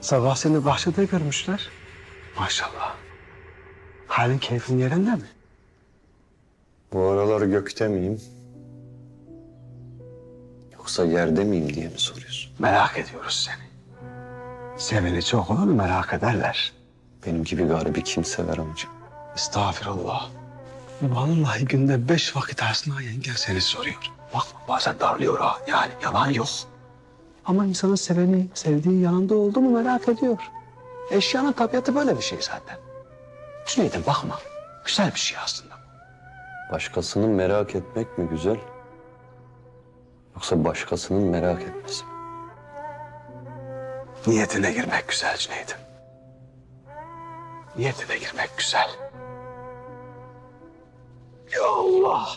Sabah seni bahçede görmüşler. Maşallah. Halin keyfin yerinde mi? Bu aralar gökte miyim? Yoksa yerde miyim diye mi soruyorsun? Merak ediyoruz seni. Seveni çok olur merak ederler. Benim gibi garibi kim sever amca? Estağfirullah. Vallahi günde beş vakit Asna yengen seni soruyor. Bakma bazen darlıyor ha. Yani yalan yok. Ama insanın seveni, sevdiği yanında oldu mu merak ediyor. Eşyanın tabiatı böyle bir şey zaten. Cüneyt'im bakma. Güzel bir şey aslında. Başkasının merak etmek mi güzel? Yoksa başkasının merak etmesi mi? Niyetine girmek güzel Cüneyt'im. Niyetine girmek güzel. Ya Allah.